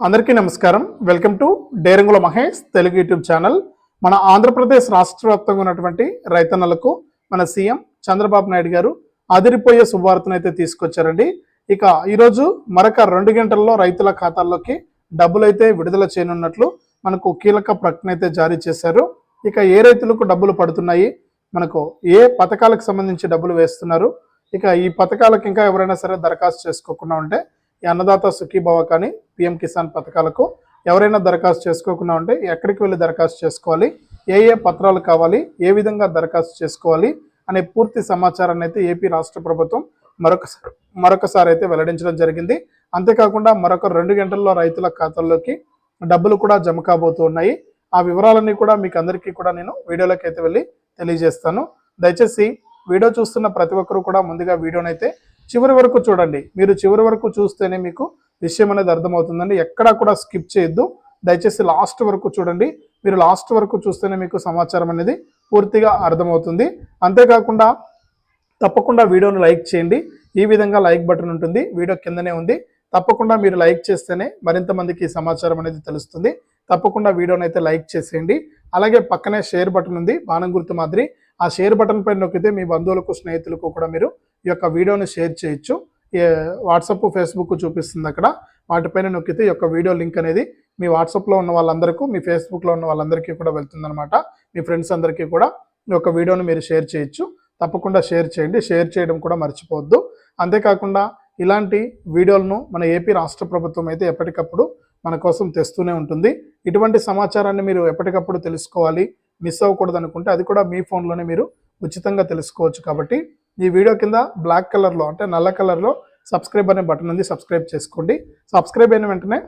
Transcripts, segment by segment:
అందరికీ నమస్కారం. Welcome to Derangula Mahesh Telugu YouTube channel. మన ఆంధ్రప్రదేశ్ రాష్ట్ర వ్యాప్తంగా ఉన్నటువంటి రైతన్నలకు మన సీఎం చంద్రబాబు నాయుడు గారు అదిరిపోయే శుభవార్తను అయితే తీసుకొచ్చారండి. ఇక ఈరోజు మరొక రెండు గంటల్లో రైతుల ఖాతాల్లోకి డబ్బులు అయితే విడుదల చేయనున్నట్లు మనకు కీలక ప్రకటన అయితే జారీ చేశారు. ఇక ఏ రైతులకు డబ్బులు పడుతున్నాయి? మనకు ఏ పథకాలకు సంబంధించి డబ్బులు వేస్తున్నారు? ఇక ఈ పథకాలకు ఇంకా ఎవరైనా సరే దరఖాస్తు చేసుకోకుండా ఉంటే ఈ అన్నదాత సుఖీభవ కానీ పిఎం కిసాన్ పథకాలకు ఎవరైనా దరఖాస్తు చేసుకోకుండా ఉంటే ఎక్కడికి వెళ్ళి దరఖాస్తు చేసుకోవాలి? ఏ ఏ పత్రాలు కావాలి? ఏ విధంగా దరఖాస్తు చేసుకోవాలి? అనే పూర్తి సమాచారాన్ని అయితే ఏపీ రాష్ట్ర ప్రభుత్వం మరొకసారి మరొకసారి అయితే వెల్లడించడం జరిగింది. అంతేకాకుండా మరొక రెండు గంటల్లో రైతుల ఖాతాల్లోకి డబ్బులు కూడా జమ కాబోతూ ఉన్నాయి. ఆ వివరాలన్నీ కూడా మీకు అందరికీ కూడా నేను వీడియోలోకి అయితే వెళ్ళి తెలియజేస్తాను. దయచేసి వీడియో చూస్తున్న ప్రతి ఒక్కరూ కూడా ముందుగా వీడియోనైతే చివరి వరకు చూడండి. మీరు చివరి వరకు చూస్తేనే మీకు విషయం అనేది అర్థమవుతుందండి. ఎక్కడా కూడా స్కిప్ చేయొద్దు. దయచేసి లాస్ట్ వరకు చూడండి. మీరు లాస్ట్ వరకు చూస్తేనే మీకు సమాచారం అనేది పూర్తిగా అర్థమవుతుంది. అంతేకాకుండా తప్పకుండా వీడియోను లైక్ చేయండి. ఈ విధంగా లైక్ బటన్ ఉంటుంది. వీడియో కిందనే ఉంది. తప్పకుండా మీరు లైక్ చేస్తేనే మరింత మందికి సమాచారం అనేది తెలుస్తుంది. తప్పకుండా వీడియోని అయితే లైక్ చేసేయండి. అలాగే పక్కనే షేర్ బటన్ ఉంది. బాణం గుర్తు మాదిరి. ఆ షేర్ బటన్ పైన నొక్కితే మీ బంధువులకు స్నేహితులకు కూడా మీరు ఈ యొక్క వీడియోని షేర్ చేయొచ్చు. వాట్సప్ ఫేస్బుక్ చూపిస్తుంది అక్కడ. వాటిపైన నొక్కితే ఈ యొక్క వీడియో లింక్ అనేది మీ వాట్సాప్లో ఉన్న వాళ్ళందరికీ మీ ఫేస్బుక్లో ఉన్న వాళ్ళందరికీ కూడా వెళ్తుందనమాట మీ ఫ్రెండ్స్ అందరికీ కూడా ఈ యొక్క వీడియోని మీరు షేర్ చేయొచ్చు. తప్పకుండా షేర్ చేయండి. షేర్ చేయడం కూడా మర్చిపోవద్దు. అంతేకాకుండా ఇలాంటి వీడియోలను మన ఏపీ రాష్ట్ర ప్రభుత్వం అయితే ఎప్పటికప్పుడు మన కోసం తెస్తూనే ఉంటుంది. ఇటువంటి సమాచారాన్ని మీరు ఎప్పటికప్పుడు తెలుసుకోవాలి. మిస్ అవ్వకూడదు అనుకుంటే అది కూడా మీ ఫోన్లోనే మీరు ఉచితంగా తెలుసుకోవచ్చు కాబట్టి ఈ వీడియో కింద బ్లాక్ కలర్లో అంటే నల్ల కలర్లో సబ్స్క్రైబ్ అనే బటన్ ఉంది సబ్స్క్రైబ్ చేసుకోండి. సబ్స్క్రైబ్ అయిన వెంటనే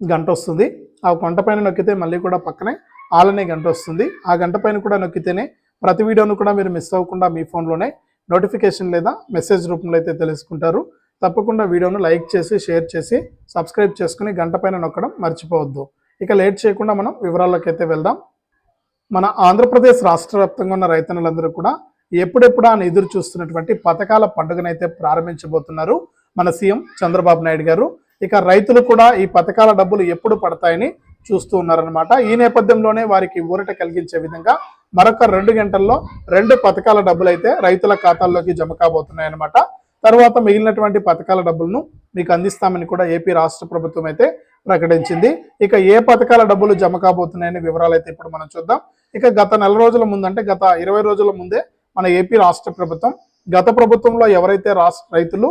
గంట వస్తుంది. ఆ గంట పైన నొక్కితే మళ్ళీ కూడా పక్కనే ఆల్ అనే గంట వస్తుంది. ఆ గంట పైన కూడా నొక్కితేనే ప్రతి వీడియోను కూడా మీరు మిస్ అవ్వకుండా మీ ఫోన్లోనే నోటిఫికేషన్ లేదా మెసేజ్ రూపంలో అయితే తెలుసుకుంటారు. తప్పకుండా వీడియోను లైక్ చేసి షేర్ చేసి సబ్స్క్రైబ్ చేసుకుని గంట పైన నొక్కడం మర్చిపోవద్దు. ఇక లేట్ చేయకుండా మనం వివరాల్లోకి అయితే వెళ్దాం. మన ఆంధ్రప్రదేశ్ రాష్ట్ర వ్యాప్తంగా ఉన్న రైతన్నులందరూ కూడా ఎప్పుడెప్పుడా అని ఎదురు చూస్తున్నటువంటి పథకాల పండుగనైతే ప్రారంభించబోతున్నారు మన సీఎం చంద్రబాబు నాయుడు గారు. ఇక రైతులు కూడా ఈ పథకాల డబ్బులు ఎప్పుడు పడతాయని చూస్తూ ఉన్నారనమాట ఈ నేపథ్యంలోనే వారికి ఊరట కలిగించే విధంగా మరొక రెండు గంటల్లో రెండు పథకాల డబ్బులు అయితే రైతుల ఖాతాల్లోకి జమ కాబోతున్నాయన్నమాట. తర్వాత మిగిలినటువంటి పథకాల డబ్బులను మీకు అందిస్తామని కూడా ఏపీ రాష్ట్ర ప్రభుత్వం అయితే ప్రకటించింది. ఇక ఏ పథకాల డబ్బులు జమ కాబోతున్నాయనే వివరాలు అయితే ఇప్పుడు మనం చూద్దాం. ఇక గత నెల రోజుల ముందు అంటే గత ఇరవై రోజుల ముందే మన ఏపీ రాష్ట్ర ప్రభుత్వం గత ప్రభుత్వంలో ఎవరైతే రాష్ట్ర రైతులు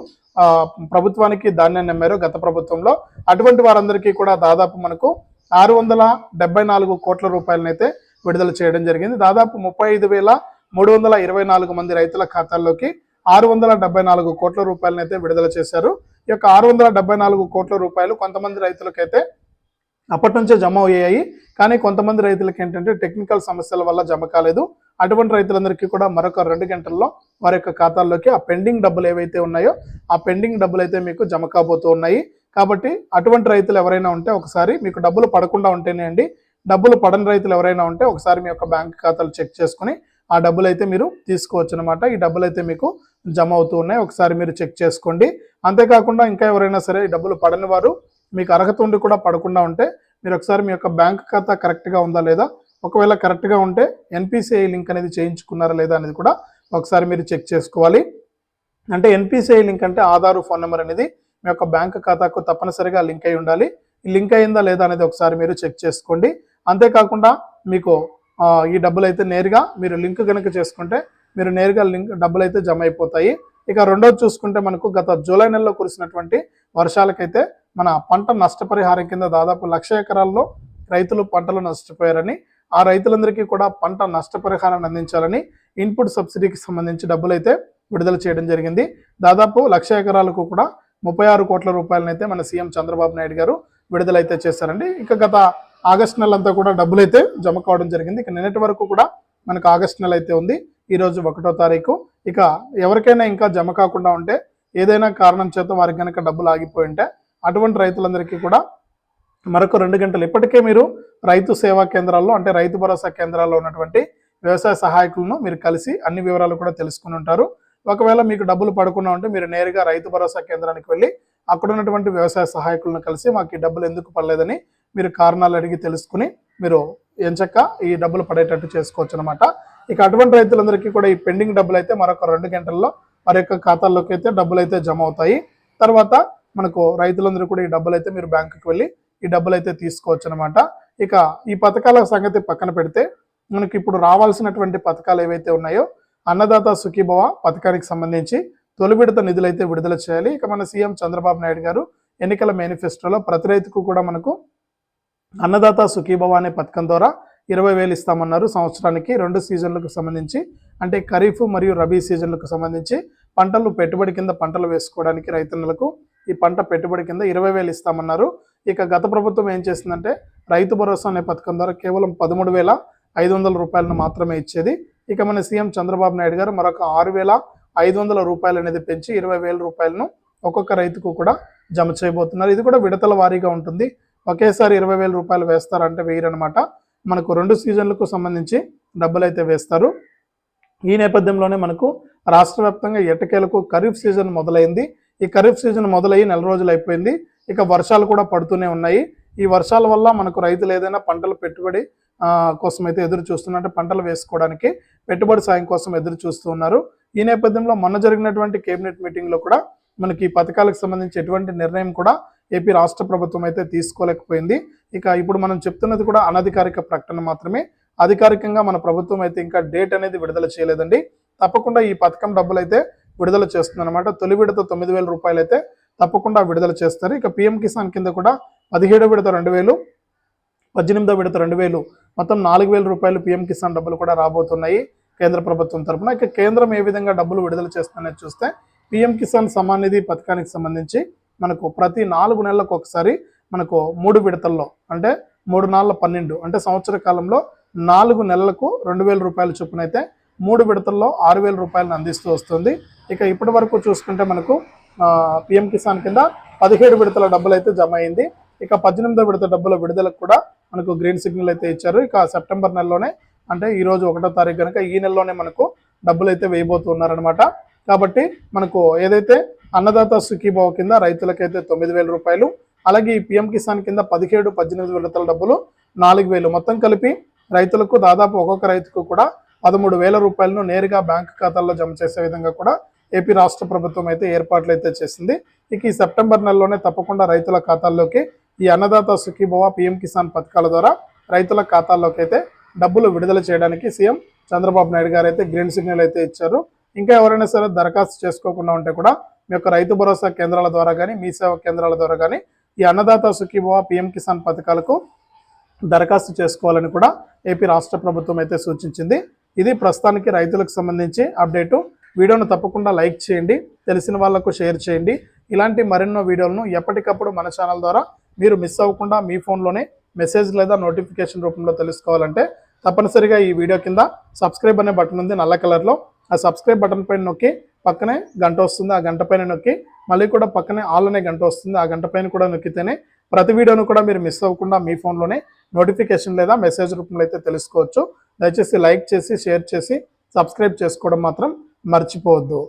ప్రభుత్వానికి ధాన్యాన్ని నమ్మారో గత ప్రభుత్వంలో అటువంటి వారందరికీ కూడా దాదాపు మనకు ఆరు వందల డెబ్బై నాలుగు కోట్ల రూపాయలనైతే విడుదల చేయడం జరిగింది. దాదాపు ముప్పై ఐదు వేల మూడు వందల ఇరవై నాలుగు మంది రైతుల ఖాతాల్లోకి ఆరు వందల డెబ్బై నాలుగు కోట్ల రూపాయలనైతే విడుదల చేశారు. ఈ యొక్క ఆరు వందల డెబ్బై నాలుగు కోట్ల రూపాయలు కొంతమంది రైతులకైతే అప్పటి నుంచే జమ అయ్యాయి. కానీ కొంతమంది రైతులకి ఏంటంటే టెక్నికల్ సమస్యల వల్ల జమ కాలేదు. అటువంటి రైతులందరికీ కూడా మరొక రెండు గంటల్లో వారి యొక్క ఖాతాల్లోకి ఆ పెండింగ్ డబ్బులు ఏవైతే ఉన్నాయో ఆ పెండింగ్ డబ్బులు అయితే మీకు జమ కాబోతూ ఉన్నాయి. కాబట్టి అటువంటి రైతులు ఎవరైనా ఉంటే ఒకసారి మీకు డబ్బులు పడకుండా ఉంటేనే అండి డబ్బులు పడని రైతులు ఎవరైనా ఉంటే ఒకసారి మీ యొక్క బ్యాంక్ ఖాతాలు చెక్ చేసుకుని ఆ డబ్బులు అయితే మీరు తీసుకోవచ్చు అనమాట ఈ డబ్బులు అయితే మీకు జమ అవుతూ ఉన్నాయి. ఒకసారి మీరు చెక్ చేసుకోండి. అంతేకాకుండా ఇంకా ఎవరైనా సరే ఈ డబ్బులు పడని వారు మీకు అర్హత ఉండి కూడా పడకుండా ఉంటే మీరు ఒకసారి మీ యొక్క బ్యాంక్ ఖాతా కరెక్ట్గా ఉందా లేదా ఒకవేళ కరెక్ట్గా ఉంటే ఎన్పిసిఐ లింక్ అనేది చేయించుకున్నారా లేదా అనేది కూడా ఒకసారి మీరు చెక్ చేసుకోవాలి. అంటే ఎన్పిసిఐ లింక్ అంటే ఆధారు ఫోన్ నెంబర్ అనేది మీ యొక్క బ్యాంక్ ఖాతాకు తప్పనిసరిగా లింక్ అయి ఉండాలి. లింక్ అయిందా లేదా అనేది ఒకసారి మీరు చెక్ చేసుకోండి. అంతేకాకుండా మీకు ఈ డబ్బులు అయితే నేరుగా మీరు లింక్ కనుక చేసుకుంటే మీరు నేరుగా లింక్ డబ్బులు అయితే జమ అయిపోతాయి. ఇక రెండోది చూసుకుంటే మనకు గత జూలై నెలలో కురిసినటువంటి వర్షాలకైతే మన పంట నష్టపరిహారం కింద దాదాపు లక్ష ఎకరాల్లో రైతులు పంటలు నష్టపోయారని ఆ రైతులందరికీ కూడా పంట నష్టపరిహారాన్ని అందించాలని ఇన్పుట్ సబ్సిడీకి సంబంధించి డబ్బులు అయితే విడుదల చేయడం జరిగింది. దాదాపు లక్ష ఎకరాలకు కూడా ముప్పై ఆరు కోట్ల రూపాయలనైతే మన సీఎం చంద్రబాబు నాయుడు గారు విడుదలైతే చేశారండి. ఇక గత ఆగస్టు నెల అంతా కూడా డబ్బులైతే జమ కావడం జరిగింది. ఇక నిన్నటి వరకు కూడా మనకు ఆగస్టు నెల అయితే ఉంది. ఈరోజు ఒకటో తారీఖు. ఇక ఎవరికైనా ఇంకా జమ కాకుండా ఉంటే ఏదైనా కారణం చేత వారికి కనుక డబ్బులు ఆగిపోయి ఉంటే అటువంటి రైతులందరికీ కూడా మరొక రెండు గంటలు. ఇప్పటికే మీరు రైతు సేవా కేంద్రాల్లో అంటే రైతు భరోసా కేంద్రాల్లో ఉన్నటువంటి వ్యవసాయ సహాయకులను మీరు కలిసి అన్ని వివరాలు కూడా తెలుసుకుని ఉంటారు. ఒకవేళ మీకు డబ్బులు పడకుండా ఉంటే మీరు నేరుగా రైతు భరోసా కేంద్రానికి వెళ్ళి అక్కడ ఉన్నటువంటి వ్యవసాయ సహాయకులను కలిసి మాకు ఈ డబ్బులు ఎందుకు పడలేదని మీరు కారణాలు అడిగి తెలుసుకుని మీరు ఎంచక్క ఈ డబ్బులు పడేటట్టు చేసుకోవచ్చు అనమాట ఇక అటువంటి రైతులందరికీ కూడా ఈ పెండింగ్ డబ్బులు అయితే మరొక రెండు గంటల్లో వారి యొక్క ఖాతాల్లోకి అయితే డబ్బులు అయితే జమ అవుతాయి. తర్వాత మనకు రైతులందరూ కూడా ఈ డబ్బులు అయితే మీరు బ్యాంకుకి వెళ్ళి ఈ డబ్బులు అయితే తీసుకోవచ్చు అనమాట ఇక ఈ పథకాల సంగతి పక్కన పెడితే మనకి ఇప్పుడు రావాల్సినటువంటి పథకాలు ఏవైతే ఉన్నాయో అన్నదాత సుఖీభవ పథకానికి సంబంధించి తొలి విడత నిధులు అయితే విడుదల చేయాలి. ఇక మన సీఎం చంద్రబాబు నాయుడు గారు ఎన్నికల మేనిఫెస్టోలో ప్రతి రైతుకు కూడా మనకు అన్నదాత సుఖీభవ అనే పథకం ద్వారా ఇరవై వేలు ఇస్తామన్నారు. సంవత్సరానికి రెండు సీజన్లకు సంబంధించి అంటే ఖరీఫ్ మరియు రబీ సీజన్లకు సంబంధించి పంటలు పెట్టుబడి కింద పంటలు వేసుకోవడానికి రైతన్నలకు ఈ పంట పెట్టుబడి కింద ఇరవై వేలు ఇస్తామన్నారు. ఇక గత ప్రభుత్వం ఏం చేసిందంటే రైతు భరోసా అనే పథకం ద్వారా కేవలం పదమూడు వేల ఐదు వందల రూపాయలను మాత్రమే ఇచ్చేది. ఇక మన సీఎం చంద్రబాబు నాయుడు గారు మరొక ఆరు వేల ఐదు వందల రూపాయలు అనేది పెంచి ఇరవై వేల రూపాయలను ఒక్కొక్క రైతుకు కూడా జమ చేయబోతున్నారు. ఇది కూడా విడతల వారీగా ఉంటుంది. ఒకేసారి ఇరవై వేల రూపాయలు వేస్తారంటే వేయరనమాట మనకు రెండు సీజన్లకు సంబంధించి డబ్బులు అయితే వేస్తారు. ఈ నేపథ్యంలోనే మనకు రాష్ట్ర వ్యాప్తంగా ఎటకేలకు ఖరీఫ్ సీజన్ మొదలైంది. ఈ ఖరీఫ్ సీజన్ మొదలయ్యి నెల రోజులు అయిపోయింది. ఇక వర్షాలు కూడా పడుతూనే ఉన్నాయి. ఈ వర్షాల వల్ల మనకు రైతులు ఏదైనా పంటలు పెట్టుబడి కోసం అయితే ఎదురు చూస్తున్నారు. పంటలు వేసుకోవడానికి పెట్టుబడి సాయం కోసం ఎదురు చూస్తూ ఉన్నారు. ఈ నేపథ్యంలో మొన్న జరిగినటువంటి కేబినెట్ మీటింగ్లో కూడా మనకి ఈ పథకాలకు సంబంధించి ఎటువంటి నిర్ణయం కూడా ఏపీ రాష్ట్ర ప్రభుత్వం అయితే తీసుకోలేకపోయింది. ఇక ఇప్పుడు మనం చెప్తున్నది కూడా అనధికారిక ప్రకటన మాత్రమే. అధికారికంగా మన ప్రభుత్వం అయితే ఇంకా డేట్ అనేది విడుదల చేయలేదండి. తప్పకుండా ఈ పథకం డబ్బులు అయితే విడుదల చేస్తుంది అనమాట తొలి విడత తొమ్మిది వేల రూపాయలు అయితే తప్పకుండా విడుదల చేస్తారు. ఇక పిఎం కిసాన్ కింద కూడా పదిహేడో విడత రెండు వేలు పద్దెనిమిదో విడత రెండు వేలు మొత్తం నాలుగు వేల రూపాయలు పిఎం కిసాన్ డబ్బులు కూడా రాబోతున్నాయి కేంద్ర ప్రభుత్వం తరపున. ఇక కేంద్రం ఏ విధంగా డబ్బులు విడుదల చేస్తుందనేది చూస్తే పిఎం కిసాన్ సమాన్ నిధి పథకానికి సంబంధించి మనకు ప్రతి నాలుగు నెలలకు ఒకసారి మనకు మూడు విడతల్లో అంటే మూడు నాలుగు పన్నెండు అంటే సంవత్సర కాలంలో నాలుగు నెలలకు రెండు వేల రూపాయల చొప్పున అయితే మూడు విడతల్లో ఆరు వేల రూపాయలను అందిస్తూ వస్తుంది. ఇక ఇప్పటి వరకు చూసుకుంటే మనకు పిఎం కిసాన్ కింద పదిహేడు విడతల డబ్బులు అయితే జమ అయింది ఇక పద్దెనిమిదో విడత డబ్బుల విడుదలకు కూడా మనకు గ్రీన్ సిగ్నల్ అయితే ఇచ్చారు. ఇక సెప్టెంబర్ నెలలోనే అంటే ఈ రోజు ఒకటో తారీఖు కనుక ఈ నెలలోనే మనకు డబ్బులు అయితే వేయబోతున్నారనమాట కాబట్టి మనకు ఏదైతే అన్నదాత సుఖీభావ కింద రైతులకైతే తొమ్మిది వేల రూపాయలు అలాగే ఈ పిఎం కిసాన్ కింద పదిహేడు పద్దెనిమిది విడతల డబ్బులు నాలుగు వేలు మొత్తం కలిపి రైతులకు దాదాపు ఒక్కొక్క రైతుకు కూడా పదమూడు వేల రూపాయలను నేరుగా బ్యాంక్ ఖాతాల్లో జమ చేసే విధంగా కూడా ఏపీ రాష్ట్ర ప్రభుత్వం అయితే ఏర్పాట్లు అయితే చేసింది. ఇక ఈ సెప్టెంబర్ నెలలోనే తప్పకుండా రైతుల ఖాతాల్లోకి ఈ అన్నదాత సుఖీభవ పిఎం కిసాన్ పథకాల ద్వారా రైతుల ఖాతాల్లోకి అయితే డబ్బులు విడుదల చేయడానికి సీఎం చంద్రబాబు నాయుడు గారు అయితే గ్రీన్ సిగ్నల్ అయితే ఇచ్చారు. ఇంకా ఎవరైనా సరే దరఖాస్తు చేసుకోకుండా ఉంటే కూడా మీ యొక్క రైతు భరోసా కేంద్రాల ద్వారా కానీ మీ సేవా కేంద్రాల ద్వారా కానీ ఈ అన్నదాత సుఖీభవ పిఎం కిసాన్ పథకాలకు దరఖాస్తు చేసుకోవాలని కూడా ఏపీ రాష్ట్ర ప్రభుత్వం అయితే సూచించింది. ఇది ప్రస్తుతానికి రైతులకు సంబంధించి అప్డేటు. వీడియోను తప్పకుండా లైక్ చేయండి తెలిసిన వాళ్ళకు షేర్ చేయండి. ఇలాంటి మరెన్నో వీడియోలను ఎప్పటికప్పుడు మన ఛానల్ ద్వారా మీరు మిస్ అవ్వకుండా మీ ఫోన్లోనే మెసేజ్ లేదా నోటిఫికేషన్ రూపంలో తెలుసుకోవాలంటే తప్పనిసరిగా ఈ వీడియో కింద సబ్స్క్రైబ్ అనే బటన్ ఉంది నల్ల కలర్లో ఆ సబ్స్క్రైబ్ బటన్ పైన నొక్కి పక్కనే గంట వస్తుంది ఆ గంట పైన నొక్కి మళ్ళీ కూడా పక్కనే ఆల్ అనే గంట వస్తుంది ఆ గంట పైన కూడా నొక్కితేనే ప్రతి వీడియోను కూడా మీరు మిస్ అవ్వకుండా మీ ఫోన్లోనే నోటిఫికేషన్ లేదా మెసేజ్ రూపంలో అయితే తెలుసుకోవచ్చు. దయచేసి లైక్ చేసి షేర్ చేసి సబ్స్క్రైబ్ చేసుకోవడం మాత్రం మర్చిపోవద్దు.